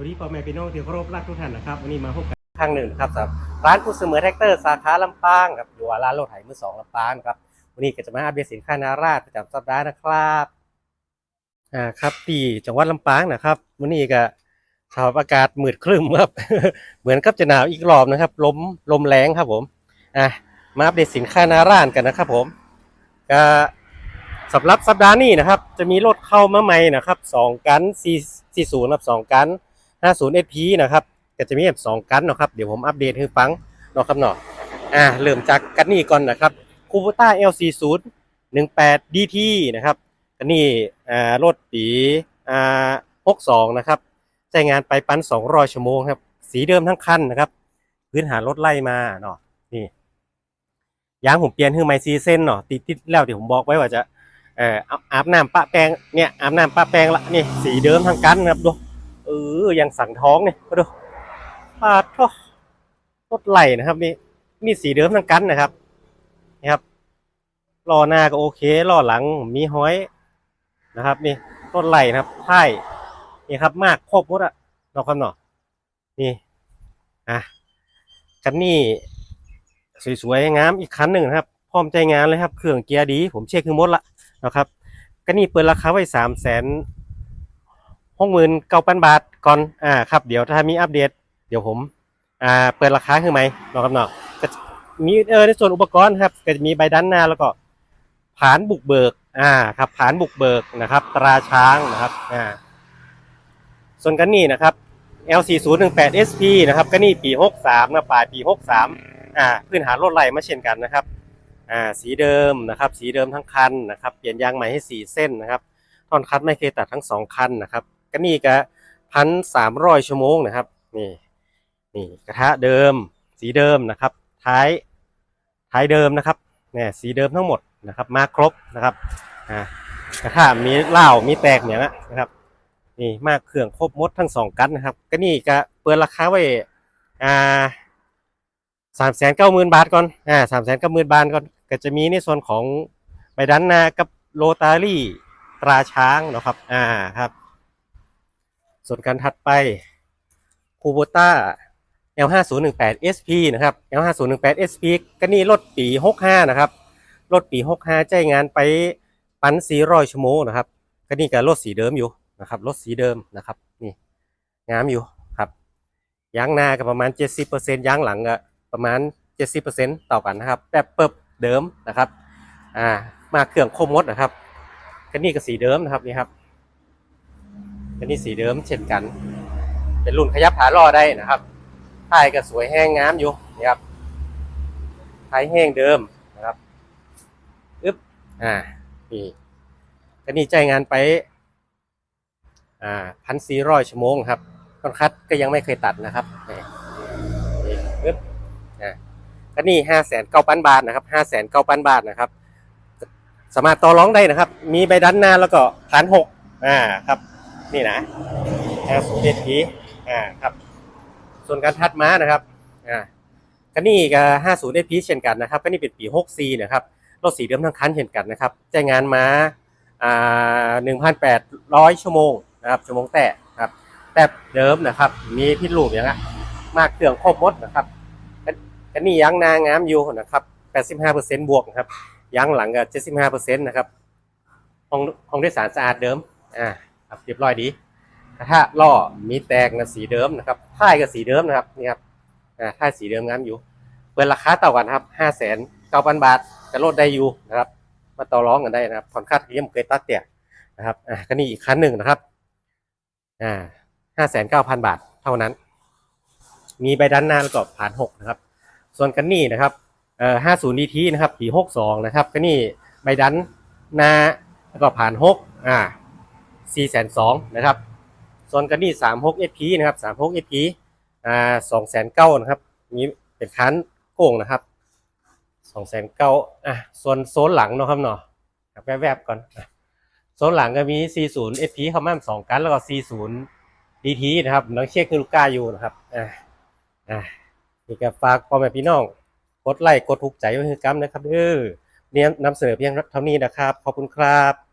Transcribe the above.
วัสดีพ่อแม่พี่น้องที่เคารพรักทุกท่านนะครับวันนี้มาพบกันครั้งหนึ่งครับสำหรับร้านผู้เสมอแท็กเตอร์สาขาลำปางครับอยู่ว่าร้านรถไถมือสองลำปางครับวันนี้ก็จะมาอัปเดตสินค้านาราชประจำสัปดาห์นะครับอ่าครับที่จังหวัดลำปางนะครับวันนี้ก็สภาพอากาศมืดครึ้มครับเหมือนกับจะหนาวอีกรอบนะครับลมลมแรงครับผมอะมาอัปเดตสินค้านาราชกันนะครับผมก็สำหรับสัปดาห์นี้นะครับ จะมีรถเข้ามาใหม่นะครับสองกัน4 40ครับสองกัน 50 SP นะครับก็จะมีแบบสองกันเนาะครับเดี๋ยวผมอัปเดตให้ฟังเนาะครับเนาะอ่าเริ่มจากกันนี่ก่อนนะครับคูบูต้า L40 18 DT นะครับกันนี่อ่ารถปีอ่า62นะครับใช้งานไปปั้น200ชั่วโมงครับสีเดิมทั้งคันนะครับ พื้นหานรถไล่มาเนาะนี่ยางผมเปลี่ยนคือไมซีเส้นเนาะติดติดแล้วที่ผมบอกไว้ว่าจะเอ่ออาบน้ำปะแปรงเนี่ยอาบน้ำปะแปรงละนี่สีเดิมทั้งกันนะครับดู ออยังสั่งท้องเนี่ยมาดูปาดท่อรถไหลนะครับ นี่นี่สีเดิมทั้งกันนะครับนี่ครับล้อหน้าก็โอเคล้อหลังมีห้อยนะครับ นี่รถไหลนะครับท้ายนี่ครับ มากครบหมดอะนาะครับเนาะนี่อะคันนี้สวยๆงามอีกคันหนึ่งนะครับ พร้อมใจงานเลยครับ เครื่องเกียร์ดี ผมเช็คคือมดละนะครับก็นี่เปิดราคาไว้สามแสนหกหมื่นเก้าพันบาท ก่อนอ่าครับเดี๋ยวถ้ามีอัปเดต เดี๋ยวผมอ่าเปิดราคาขึ้นไหมเนาะครับเนาะก็จะมีเออในส่วนอุปกรณ์ครับก็จะมีใบด้านหน้าแล้วก็ผานบุกเบิกอ่าครับผานบุกเบิกนะครับ ตราช้างนะครับอ่าส่วนกันนี่นะครับ L4018 SP นะครับก็นี่ปี 63นะปลายปี 63อ่าพื้นหานรถไหลมาเช่นกันนะครับอ่าสีเดิมนะครับ สีเดิมทั้งคันนะครับ เปลี่ยนยางใหม่ให้ 4 เส้นนะครับท่อนคัดไม่เคยตัดทั้งสองคันนะครับก็นี่ก็ พันสามร้อยชั่วโมงนะครับ นี่นี่กระทะเดิม สีเดิมนะครับ ท้ายท้ายเดิมนะครับเนี่ยสีเดิมทั้งหมดนะครับ มาครบนะครับอ่ากระทะมีเหล้ามีแตกเนี่ยนะครับนี่มากเครื่องครบมดทั้งสองกันนะครับ ก็นี่ก็เปิดราคาไว้อ่าสามแสนเก้าหมื่นบาทก่อนอ่าสามแสนเก้าหมื่นบาทก่อนก็จะมีในส่วนของใบดันหนากับโรตารี่ตราช้างนะครับอ่าครับ ส่วนการถัดไปคูโบต้า L5018 SP นะครับ L5018 SP ก็นี่รถปี 65 นะครับ รถปี 65 ใจงานไปปัน400ชั่วโมงนะครับ ก็นี่ก็รถสีเดิมอยู่นะครับ รถสีเดิมนะครับ นี่งามอยู่ครับ ยางหน้าก็ประมาณ 70%ยางหลังก็ประมาณ 70%ต่อกันนะครับแบบเปิบเดิมนะครับ อ่า มาเครื่องโคมมดนะครับก็นี่ก็สีเดิมนะครับนี่ครับ ก็นี่สีเดิมเช่นกัน เป็นรุ่นขยับขาล่อได้นะครับท้ายก็สวยแห้งงามอยู่นี่ครับท้ายแห้งเดิมนะครับอึ๊บอ่านี่ก็นี่ใจงานไปอ่าพันสี่ร้อยชั่วโมงครับคอนคัดก็ยังไม่เคยตัดนะครับนี่อึ๊บอ่าก็นี่ห้าแสนเก้าพันบาทนะครับห้าแสนเก้าพันบาทนะครับ สามารถต่อร้องได้นะครับ มีใบดันหน้าแล้วก็พันหกอ่าครับ นี่นะแอลสูเอทีอ่าครับ ส่วนการทัดม้านะครับอ่าก็นี่ก็ห้าศูนย์เอพีเช่นกันนะครับก็นี่เป็นปีหกซีนะครับรถสีเดิมทั้งคันเช่นกันนะครับใช้งงานมาอ่าหนึ่งพันแปดร้อยชั่วโมงนะครับชั่วโมงแต่ครับแต่เดิมนะครับ มีพิษลูกอย่างละมากเครื่องครบหมดนะครับก็ก็นี่ยางนางามอยู่นะครับแปดสิบห้าเปอร์เซ็นต์บวกนะครับยางหลังก็เจ็ดสิบห้าเปอร์เซ็นต์นะครับห้องห้องโดยสารสะอาดเดิมอ่า ครับเรียบร้อยดีกระทะล่อมีแตกนะสีเดิมนะครับท้ายก็สีเดิมนะครับนี่ครับอ่าท้ายสีเดิมงามอยู่เปิดราคาต่ากันครับห้าแสนเก้าพันบาทจะลดได้อยู่นะครับ มาต่อร้องกันได้นะครับผ่อนค่าเยี่ยมเคยตัดเตี่ยนะครับอ่าก็นี่อีกคันหนึ่งนะครับอ่าห้าแสนเก้าพันบาทเท่านั้น มีใบด้านหน้าแล้วก็ผ่านหกนะครับ ส่วนกันนี่นะครับเอ่อ50 DT นย์ดีทีนะครับปี62นะครับก็นี่ใบดันหนาแล้วก็ผ่าน6อ่า 402นะครับส่วนกันนี่36 SP นะครับ36 SP อ่า209นะครับมีเป็นคันโก่งนะครับ209อะส่วนโซนหลังเนาะครับเนาะแวบๆก่อนโซนหลังก็มี 40 SP เข้ามาสองกันแล้วก็ 40 DT นะครับน้องเช็คคือลูกก้าอยู่นะครับอ่าอ่านี่ก็ฝากพ่อแม่พี่น้องกดไลค์กดถูกใจไว้ให้กำนะครับเออเนี่ยนำเสนอเพียงเท่านี้นะครับ ขอบคุณครับ